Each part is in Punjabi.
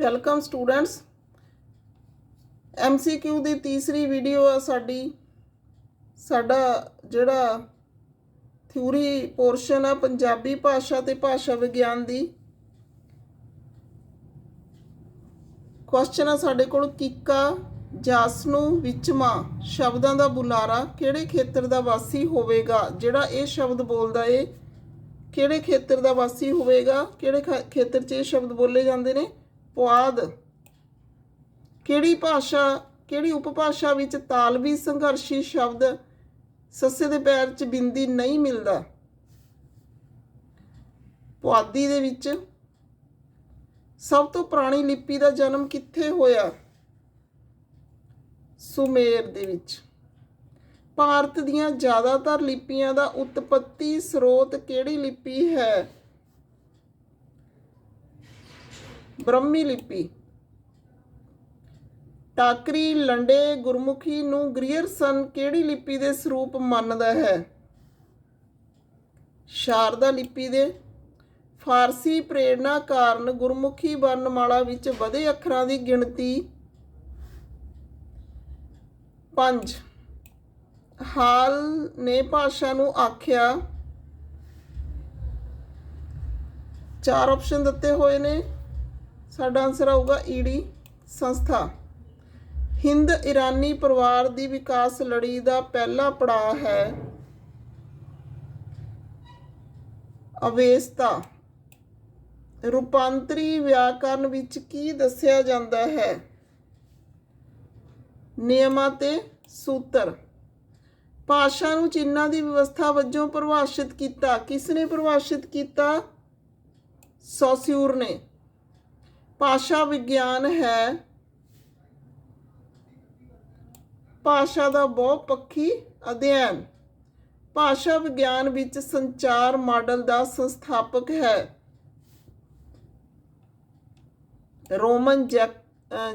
Welcome students. MCQ ਦੀ ਤੀਸਰੀ ਵੀਡੀਓ ਆ ਸਾਡੀ। ਸਾਡਾ ਜਿਹੜਾ ਥਿਊਰੀ ਪੋਰਸ਼ਨ ਆ ਪੰਜਾਬੀ ਭਾਸ਼ਾ ਤੇ ਭਾਸ਼ਾ ਵਿਗਿਆਨ ਦੀ। ਕੁਐਸਚਨ ਆ ਸਾਡੇ ਕੋਲ ਕਿੱਕਾ, ਜਾਸਨੂ, ਵਿਚਮਾ, ਸ਼ਬਦਾਂ ਦਾ ਬੁਲਾਰਾ ਕਿਹੜੇ ਖੇਤਰ ਦਾ ਵਾਸੀ ਹੋਵੇਗਾ? ਜਿਹੜਾ ਇਹ ਸ਼ਬਦ ਬੋਲਦਾ ਏ, ਕਿਹੜੇ ਖੇਤਰ ਦਾ ਵਾਸੀ ਹੋਵੇਗਾ? ਕਿਹੜੇ ਖਾ- ਖੇਤਰ 'ਚ ਇਹ ਸ਼ਬਦ ਬੋਲੇ ਜਾਂਦੇ ਨੇ? ਪੁਆਧ ਕਿਹੜੀ ਭਾਸ਼ਾ, ਕਿਹੜੀ ਉਪਭਾਸ਼ਾ ਵਿੱਚ ਤਾਲਵੀ ਸੰਘਰਸ਼ੀ ਸ਼ਬਦ ਸੱਸੇ ਦੇ ਪੈਰ 'ਚ ਬਿੰਦੀ ਨਹੀਂ ਮਿਲਦਾ? ਪੁਆਧੀ ਦੇ ਵਿੱਚ, ਸਭ ਤੋਂ ਪੁਰਾਣੀ ਲਿਪੀ ਦਾ ਜਨਮ ਕਿੱਥੇ ਹੋਇਆ? ਸੁਮੇਰ ਦੇ ਵਿੱਚ। ਭਾਰਤ ਦੀਆਂ ਜ਼ਿਆਦਾਤਰ ਲਿਪੀਆਂ ਦਾ ਉਤਪਤੀ ਸਰੋਤ ਕਿਹੜੀ ਲਿਪੀ ਹੈ? ਬ੍ਰਹਮੀ ਲਿਪੀ। ਟਾਕਰੀ ਲੰਡੇ ਗੁਰਮੁਖੀ ਨੂੰ ਗ੍ਰੀਅਰਸਨ ਕਿਹੜੀ ਲਿਪੀ ਦੇ ਸਰੂਪ ਮੰਨਦਾ ਹੈ? ਸ਼ਾਰਦਾ ਲਿਪੀ ਦੇ। ਫਾਰਸੀ ਪ੍ਰੇਰਣਾ ਕਾਰਨ ਗੁਰਮੁਖੀ ਵਰਣਮਾਲਾ ਵਿੱਚ ਵਧੇ ਅੱਖਰਾਂ ਦੀ ਗਿਣਤੀ 5 ਹਾਲ ਨੇ ਭਾਸ਼ਾ ਨੂੰ ਆਖਿਆ, ਚਾਰ ਆਪਸ਼ਨ ਦਿੱਤੇ ਹੋਏ ਨੇ। ਸਾਡਾ ਆਨਸਰ ਆਊਗਾ ਈਡੀ ਸੰਸਥਾ। ਹਿੰਦ ਇਰਾਨੀ ਪਰਿਵਾਰ ਦੀ ਵਿਕਾਸ ਲੜੀ ਦਾ ਪਹਿਲਾ ਪੜਾਅ ਹੈ। ਅਵੇਸਤਾ। ਰੂਪਾਂਤਰੀ ਵਿਆਕਰਨ ਵਿੱਚ ਕੀ ਦੱਸਿਆ ਜਾਂਦਾ ਹੈ? ਨਿਯਮਾਂ ਤੇ ਸੂਤਰ। ਭਾਸ਼ਾ ਨੂੰ ਚਿੰਨ੍ਹਾਂ ਦੀ ਵਿਵਸਥਾ ਵਜੋਂ ਪਰਿਭਾਸ਼ਿਤ ਕੀਤਾ। ਕਿਸ ਨੇ ਪਰਿਭਾਸ਼ਿਤ ਕੀਤਾ? ਸੋਸਿਊਰ ਨੇ। ਭਾਸ਼ਾ ਵਿਗਿਆਨ ਹੈ। ਭਾਸ਼ਾ ਦਾ ਬਹੁਪੱਖੀ ਅਧਿਐਨ। ਭਾਸ਼ਾ ਵਿਗਿਆਨ ਵਿੱਚ ਸੰਚਾਰ ਮਾਡਲ ਦਾ ਸੰਸਥਾਪਕ ਹੈ। Roman Jack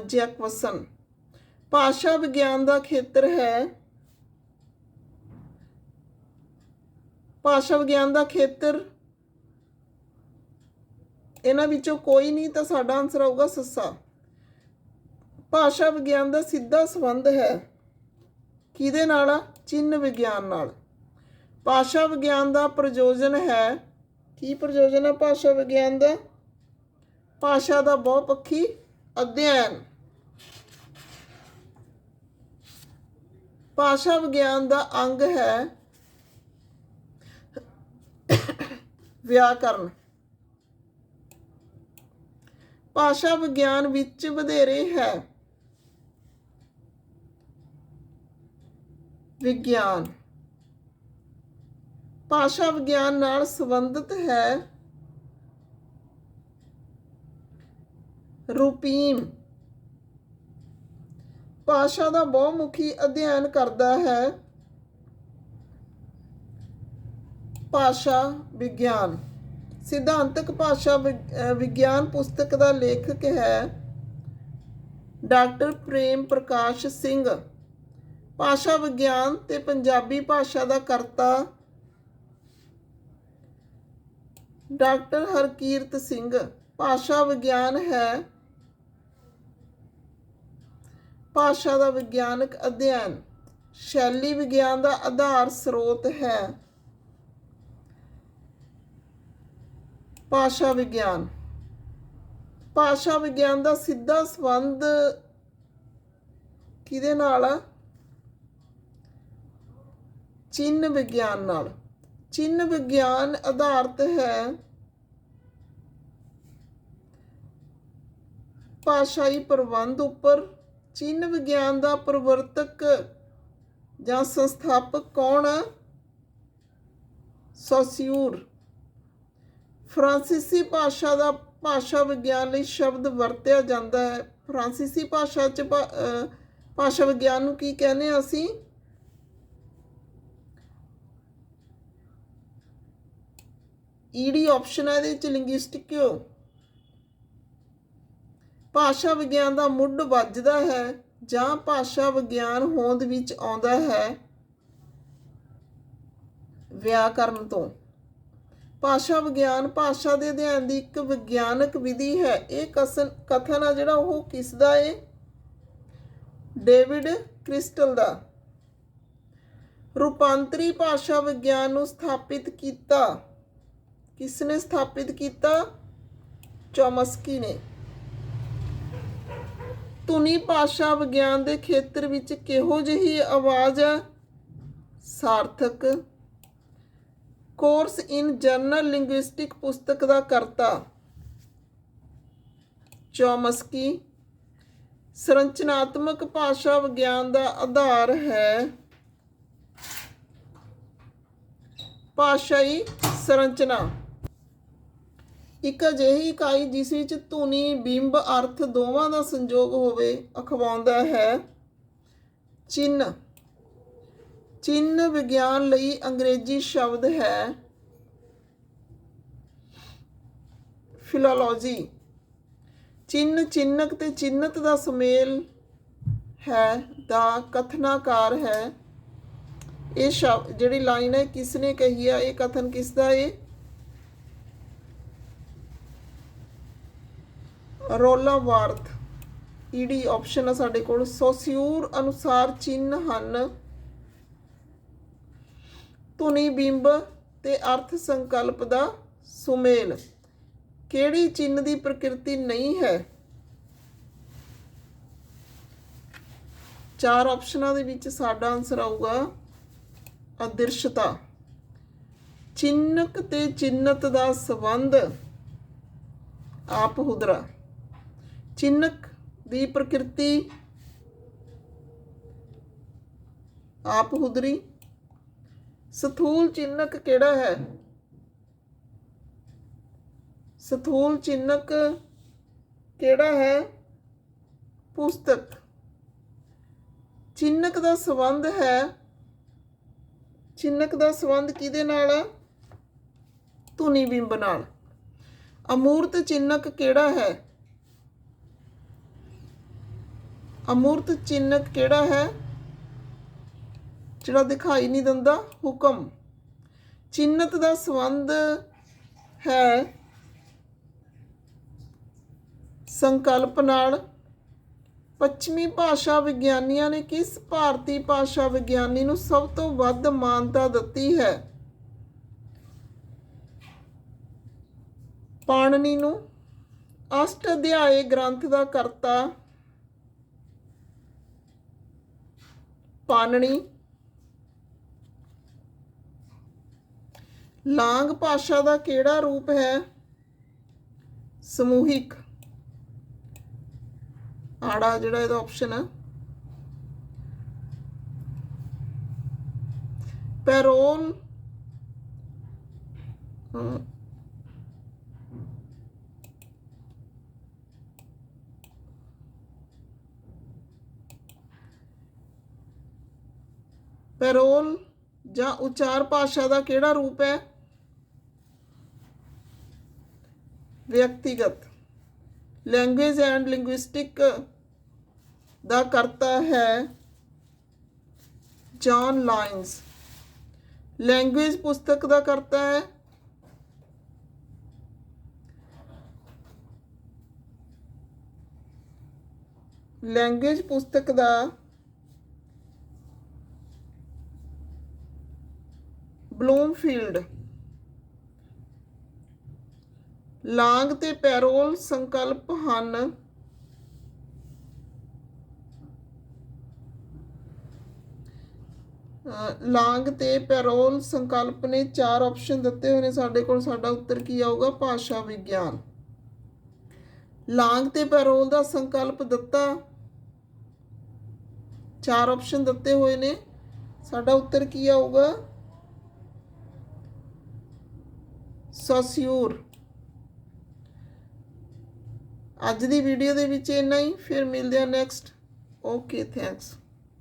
Jakobson. ਭਾਸ਼ਾ ਵਿਗਿਆਨ ਦਾ ਖੇਤਰ ਹੈ। ਭਾਸ਼ਾ ਵਿਗਿਆਨ ਦਾ ਖੇਤਰ ਇਹਨਾਂ ਵਿੱਚੋਂ ਕੋਈ ਨਹੀਂ ਤਾਂ ਸਾਡਾ ਆਨਸਰ ਆਊਗਾ ਸੱਸਾ। ਭਾਸ਼ਾ ਵਿਗਿਆਨ ਦਾ ਸਿੱਧਾ ਸੰਬੰਧ ਹੈ। ਕਿਹਦੇ ਨਾਲ ਆ? ਚਿੰਨ ਵਿਗਿਆਨ ਨਾਲ। ਭਾਸ਼ਾ ਵਿਗਿਆਨ ਦਾ ਪ੍ਰਯੋਜਨ ਹੈ। ਕੀ ਪ੍ਰਯੋਜਨ ਹੈ ਭਾਸ਼ਾ ਵਿਗਿਆਨ ਦਾ? ਭਾਸ਼ਾ ਦਾ ਬਹੁਪੱਖੀ ਅਧਿਐਨ। ਭਾਸ਼ਾ ਵਿਗਿਆਨ ਦਾ ਅੰਗ ਹੈ ਵਿਆਕਰਨ। ਭਾਸ਼ਾ ਵਿਗਿਆਨ ਵਿੱਚ ਵਧੇਰੇ ਹੈ। ਵਿਗਿਆਨ। ਭਾਸ਼ਾ ਵਿਗਿਆਨ ਨਾਲ ਸੰਬੰਧਿਤ ਹੈ। ਰੂਪੀਮ। ਭਾਸ਼ਾ ਦਾ ਬਹੁਮੁਖੀ ਅਧਿਐਨ ਕਰਦਾ ਹੈ। ਭਾਸ਼ਾ ਵਿਗਿਆਨ। ਸਿਧਾਂਤਕ ਭਾਸ਼ਾ ਵਿਗ- ਵਿਗਿਆਨ ਪੁਸਤਕ ਦਾ ਲੇਖਕ ਹੈ ਡਾਕਟਰ ਪ੍ਰੇਮ ਪ੍ਰਕਾਸ਼ ਸਿੰਘ। ਭਾਸ਼ਾ ਵਿਗਿਆਨ ਤੇ ਪੰਜਾਬੀ ਭਾਸ਼ਾ ਦਾ ਕਰਤਾ ਡਾਕਟਰ ਹਰਕੀਰਤ ਸਿੰਘ। ਭਾਸ਼ਾ ਵਿਗਿਆਨ ਹੈ ਭਾਸ਼ਾ ਦਾ ਵਿਗਿਆਨਕ ਅਧਿਐਨ। ਸ਼ੈਲੀ ਵਿਗਿਆਨ ਦਾ ਆਧਾਰ ਸਰੋਤ ਹੈ। ਭਾਸ਼ਾ ਵਿਗਿਆਨ। ਭਾਸ਼ਾ ਵਿਗਿਆਨ ਦਾ ਸਿੱਧਾ ਸੰਬੰਧ ਕਿਹਦੇ ਨਾਲ ਆ? ਚਿੰਨ ਵਿਗਿਆਨ ਨਾਲ। ਚਿੰਨ ਵਿਗਿਆਨ ਆਧਾਰਿਤ ਹੈ ਭਾਸ਼ਾਈ ਪ੍ਰਬੰਧ ਉੱਪਰ। ਚਿੰਨ ਵਿਗਿਆਨ ਦਾ ਪ੍ਰਵਰਤਕ ਜਾਂ ਸੰਸਥਾਪਕ ਕੌਣ ਆ? ਸੋਸਿਊਰ। ਫਰਾਂਸੀਸੀ ਭਾਸ਼ਾ ਦਾ ਭਾਸ਼ਾ ਵਿਗਿਆਨ ਲਈ ਸ਼ਬਦ ਵਰਤਿਆ ਜਾਂਦਾ ਹੈ। ਫਰਾਂਸੀਸੀ ਭਾਸ਼ਾ ਚ ਭਾ- ਭਾਸ਼ਾ ਵਿਗਿਆਨ ਨੂੰ ਕੀ ਕਹਿੰਦੇ ਆ ਅਸੀਂ? ਈਡੀ ਆਪਸ਼ਨ ਹੈ ਇਹਦੇ ਵਿੱਚ ਲਿੰਗੁਇਸਟਿਕ ਕਿਉਂ ਭਾਸ਼ਾ ਵਿਗਿਆਨ ਦਾ ਮੁੱਢ ਵੱਜਦਾ ਹੈ ਜਾਂ ਭਾਸ਼ਾ ਵਿਗਿਆਨ ਹੋਂਦ ਵਿੱਚ ਆਉਂਦਾ ਹੈ ਵਿਆਕਰਨ ਤੋਂ। ਭਾਸ਼ਾ ਵਿਗਿਆਨ, ਭਾਸ਼ਾ ਦੇ ਅਧਿਐਨ ਦੀ ਇੱਕ ਵਿਗਿਆਨਕ ਵਿਧੀ ਹੈ। ਇਹ ਕਸਨ ਕਥਨ ਆ ਜਿਹੜਾ ਉਹ ਕਿਸ ਦਾ ਹੈ ਡੇਵਿਡ ਕ੍ਰਿਸਟਲ ਦਾ। ਰੂਪਾਂਤਰੀ ਭਾਸ਼ਾ ਵਿਗਿਆਨ ਨੂੰ ਸਥਾਪਿਤ ਕੀਤਾ। ਕਿਸ ਨੇ ਸਥਾਪਿਤ ਕੀਤਾ? ਚੋਮਸਕੀ ਨੇ। ਧੁਨੀ ਭਾਸ਼ਾ ਵਿਗਿਆਨ ਦੇ ਖੇਤਰ ਵਿੱਚ ਕਿਹੋ ਜਿਹੀ ਆਵਾਜ਼ ਹੈ ਸਾਰਥਕ। ਕੋਰਸ ਇਨ ਜਰਨਲ ਲਿੰਗੁਇਸਟਿਕ ਪੁਸਤਕ ਦਾ ਕਰਤਾ। ਚੋਮਸਕੀ। ਸੰਰਚਨਾਤਮਕ ਭਾਸ਼ਾ ਵਿਗਿਆਨ ਦਾ ਆਧਾਰ ਹੈ। ਭਾਸ਼ਾਈ ਸੰਰਚਨਾ। ਇੱਕ ਅਜਿਹੀ ਇਕਾਈ ਜਿਸ ਵਿੱਚ ਧੁਨੀ, ਬਿੰਬ, ਅਰਥ ਦੋਵਾਂ ਦਾ ਸੰਯੋਗ ਹੋਵੇ, ਅਖਵਾਉਂਦਾ ਹੈ। ਚਿੰਨ ਚਿੰਨ ਵਿਗਿਆਨ ਲਈ ਅੰਗਰੇਜ਼ੀ ਸ਼ਬਦ ਹੈ ਫਿਲੋਲੋਜੀ ਚਿੰਨ ਚਿੰਨਕ ਤੇ ਚਿੰਨਤ ਦਾ ਸੁਮੇਲ ਹੈ, ਦਾ ਕਥਨਾਕਾਰ ਹੈ। ਇਹ ਸ਼ਬਦ ਜਿਹੜੀ ਲਾਈਨ ਹੈ ਕਿਸ ਨੇ ਕਹੀ ਆ? ਇਹ ਕਥਨ ਕਿਸ ਦਾ ਹੈ ਰੋਲਾ ਵਾਰਥ। ਈਡੀ ਆਪਸ਼ਨ ਆ ਸਾਡੇ ਕੋਲ। ਸੋਸਿਊਰ ਅਨੁਸਾਰ ਚਿੰਨ ਹਨ। ਧੁਨੀ ਬਿੰਬ ਤੇ ਅਰਥ ਸੰਕਲਪ ਦਾ ਸੁਮੇਲ। ਕਿਹੜੀ ਚਿੰਨ ਦੀ ਪ੍ਰਕਿਰਤੀ ਨਹੀਂ ਹੈ? ਚਾਰ ਆਪਸ਼ਨਾਂ ਦੇ ਵਿੱਚ ਸਾਡਾ ਆਨਸਰ ਆਊਗਾ ਅਦ੍ਰਿਸ਼ਤਾ। ਚਿੰਨਕ ਤੇ ਚਿੰਨਤ ਦਾ ਸੰਬੰਧ ਆਪ ਹੁਦਰਾ। ਚਿੰਨਕ ਦੀ ਪ੍ਰਕਿਰਤੀ ਆਪ ਹੁਦਰੀ ਸਥੂਲ ਚਿੰਨਕ ਕਿਹੜਾ ਹੈ? ਸਥੂਲ ਚਿੰਨਕ ਕਿਹੜਾ ਹੈ? ਪੁਸਤਕ। ਚਿੰਨਕ ਦਾ ਸੰਬੰਧ ਹੈ। ਚਿੰਨਕ ਦਾ ਸੰਬੰਧ ਕਿਹਦੇ ਨਾਲ ਹੈ ਧੁਨੀ ਬਿੰਬ ਨਾਲ। ਅਮੂਰਤ ਚਿੰਨਕ ਕਿਹੜਾ ਹੈ? ਅਮੂਰਤ ਚਿੰਨਕ ਕਿਹੜਾ ਹੈ? ਜਿਹੜਾ ਦਿਖਾਈ ਨਹੀਂ ਦਿੰਦਾ, ਹੁਕਮ। ਚਿੰਨਤ ਦਾ ਸੰਬੰਧ ਹੈ ਸੰਕਲਪ ਨਾਲ। ਪੱਛਮੀ ਭਾਸ਼ਾ ਵਿਗਿਆਨੀਆਂ ਨੇ ਕਿਸ ਭਾਰਤੀ ਭਾਸ਼ਾ ਵਿਗਿਆਨੀ ਨੂੰ ਸਭ ਤੋਂ ਵੱਧ ਮਾਨਤਾ ਦਿੱਤੀ ਹੈ? ਪਾਣਨੀ ਨੂੰ ਅਸ਼ਟ ਅਧਿਆਏ ਗ੍ਰੰਥ ਦਾ ਕਰਤਾ। ਪਾਣਨੀ ਲਾਂਗ ਭਾਸ਼ਾ ਦਾ ਕਿਹੜਾ ਰੂਪ ਹੈ? ਸਮੂਹਿਕ। ਆੜਾ ਜਿਹੜਾ ਇਹਦਾ ਆਪਸ਼ਨ ਹੈ ਪੈਰੋਲ ਹਮ, ਪੈਰੋਲ ਜਾਂ ਉਚਾਰ ਭਾਸ਼ਾ ਦਾ ਕਿਹੜਾ ਰੂਪ ਹੈ? ਵਿਅਕਤੀਗਤ ਲੈਂਗੁਏਜ ਐਂਡ ਲਿੰਗੁਇਸਟਿਕ ਦਾ ਕਰਤਾ ਹੈ ਜੌਨ ਲਾਈਨਸ ਲੈਂਗੁਏਜ ਪੁਸਤਕ ਦਾ ਕਰਤਾ ਹੈ ਲੈਂਗੁਏਜ ਪੁਸਤਕ ਦਾ ਬਲੂਮਫੀਲਡ ਲਾਂਗ ਤੇ ਪੈਰੋਲ ਸੰਕਲਪ ਹਨ। ਅ, ਲਾਂਗ ਤੇ ਪੈਰੋਲ ਸੰਕਲਪ ਨੇ ਚਾਰ ਆਪਸ਼ਨ ਦਿੱਤੇ ਹੋਏ ਨੇ। ਸਾਡੇ ਕੋਲ ਸਾਡਾ ਉੱਤਰ ਕੀ ਆਊਗਾ? ਭਾਸ਼ਾ ਵਿਗਿਆਨ। ਲਾਂਗ ਤੇ ਪੈਰੋਲ ਦਾ ਸੰਕਲਪ ਦਿੱਤਾ। ਚਾਰ ਆਪਸ਼ਨ ਦਿੱਤੇ ਹੋਏ ਨੇ। ਸਾਡਾ ਉੱਤਰ ਕੀ ਆਊਗਾ? ਸੋਸਿਊਰ। ਅੱਜ ਦੀ ਵੀਡੀਓ ਦੇ ਵਿੱਚ ਇੰਨਾ ਹੀ ਫਿਰ ਮਿਲਦੇ ਆ ਨੈਕਸਟ ਓਕੇ ਥੈਂਕਸ